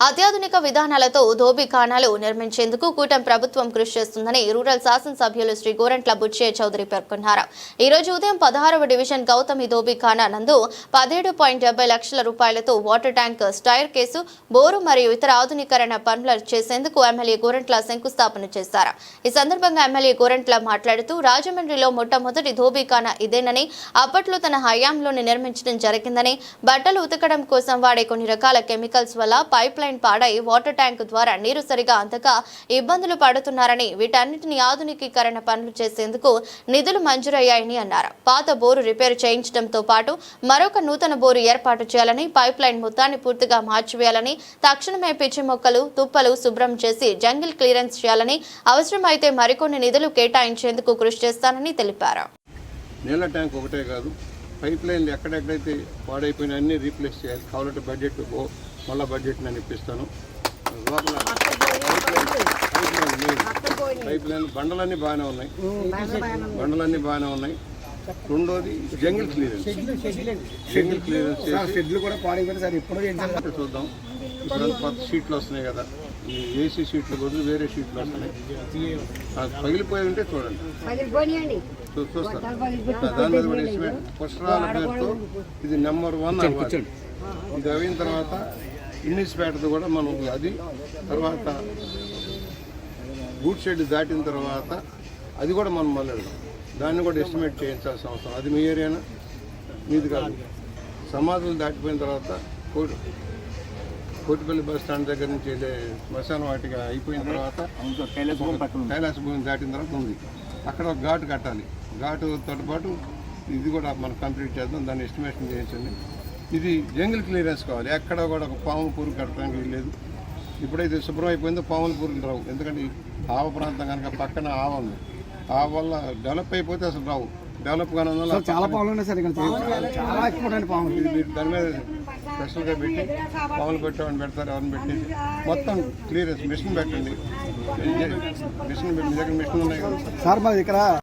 అత్యాధునిక విధానాలతో ధోబిఖానాలు నిర్మించేందుకు కూటమి ప్రభుత్వం కృషి చేస్తుందని రూరల్ శాసనసభ్యులు శ్రీ గోరంట్ల బుచ్చయ్య చౌదరి పేర్కొన్నారు. ఈ రోజు ఉదయం పదహారవ డివిజన్ గౌతమి ధోబిఖానా నందు పదిహేడు పాయింట్ డెబ్బై లక్షల రూపాయలతో water tank staircase bore మరియు ఇతర ఆధునీకరణ పనులు చేసేందుకు ఎమ్మెల్యే గోరంట్ల శంకుస్థాపన చేశారు. ఈ సందర్భంగా ఎమ్మెల్యే గోరంట్ల మాట్లాడుతూ రాజమండ్రిలో మొట్టమొదటి ధోబిఖానా ఇదేనని అప్పట్లో తన హయాంలోనే నిర్మించడం జరిగిందని బట్టలు ఉతకడం కోసం వాడే కొన్ని రకాల కెమికల్స్ వల్ల పైప్ లైన్ పాడై వాటర్ ట్యాంక్ ద్వారా నీరు సరిగా అందక ఇబ్బందులు పడుతున్నారని వీటన్నిటిని ఆధునికీకరణ పనులు చేసేందుకు నిధులు మంజూరయ్యాయని అన్నారు. పాత బోరు రిపేర్ చేయించడంతో పాటు మరొక నూతన బోరు ఏర్పాటు చేయాలని పైప్ లైన్ మొత్తాన్ని పూర్తిగా మార్చివేయాలని తక్షణమే పిచ్చి మొక్కలు తుప్పలు శుభ్రం చేసి జంగిల్ క్లియరెన్స్ చేయాలని అవసరమైతే మరికొన్ని నిధులు కేటాయించేందుకు కృషి చేస్తానని తెలిపారు. నీళ్ళ ట్యాంక్ ఒకటే కాదు పైప్ లైన్లు ఎక్కడెక్కడైతే పాడైపోయినా అన్ని రీప్లేస్ చేయాలి. కావాలంటే బడ్జెట్ మళ్ళీ బడ్జెట్ నేను ఇప్పిస్తాను. లోపల పైప్ లైన్ బండలన్నీ బాగానే ఉన్నాయి. బండలన్నీ బాగానే ఉన్నాయి. రెండోది జంగిల్ క్లియరెన్స్ జంగిల్ క్లియరెన్స్ షెడ్లు కూడా పాడైపోయింది సార్ చూద్దాం. ఇప్పుడు కొత్త షీట్లు వస్తున్నాయి కదా. ఏసీ షీట్లు బదులు వేరే షీట్లు వస్తున్నాయి అది పగిలిపోయి ఉంటే చూడండి దాని మీద పుష్కరాల పేరుతో ఇది నెంబర్ వన్ అవ్వాలి ఇది అయిన తర్వాత ఇన్నిస్పేటది కూడా మనం అది. తర్వాత గూడ్ షెడ్ దాటిన తర్వాత అది కూడా మనం మొదలెడదాం దాన్ని కూడా ఎస్టిమేట్ చేయించాల్సిన అవసరం. అది మీ ఏరియానా? మీది కాదు. సమాధులు దాటిపోయిన తర్వాత కోటిపల్లి బస్ స్టాండ్ దగ్గర నుంచి వెళ్ళే శ్మశాన వాటిగా అయిపోయిన తర్వాత కైలాస భూమి దాటిన తర్వాత ఉంది. అక్కడ ఒక ఘాటు కట్టాలి. ఘాటుతో పాటు ఇది కూడా మనం కంప్లీట్ చేద్దాం. దాన్ని ఎస్టిమేషన్ చేయించండి. ఇది జంగిల్ క్లియరెన్స్ కావాలి. ఎక్కడ కూడా ఒక పాము పూరు కట్టడానికి వీల్లేదు ఇప్పుడైతే శుభ్రం అయిపోయిందో. పాముల పూరులు రావు. ఎందుకంటే ఆవ ప్రాంతం కనుక పక్కన ఆవ ఉంది. ఆ వల్ల డెవలప్ అయిపోతే అసలు రావు. డెవలప్ కానీ చాలా పాములు ఉన్నాయి సార్ ఇక్కడ. పాములు దాని మీద స్పెషల్గా పెట్టి పాములు పెట్టేవాడిని పెడతారు ఎవరిని పెట్టి మొత్తం క్లియరెన్స్ మిషన్ పెట్టండి. మిషన్ పెట్టి మీ దగ్గర మిషన్ ఉన్నాయి కదా. సార్ మాది ఇక్కడ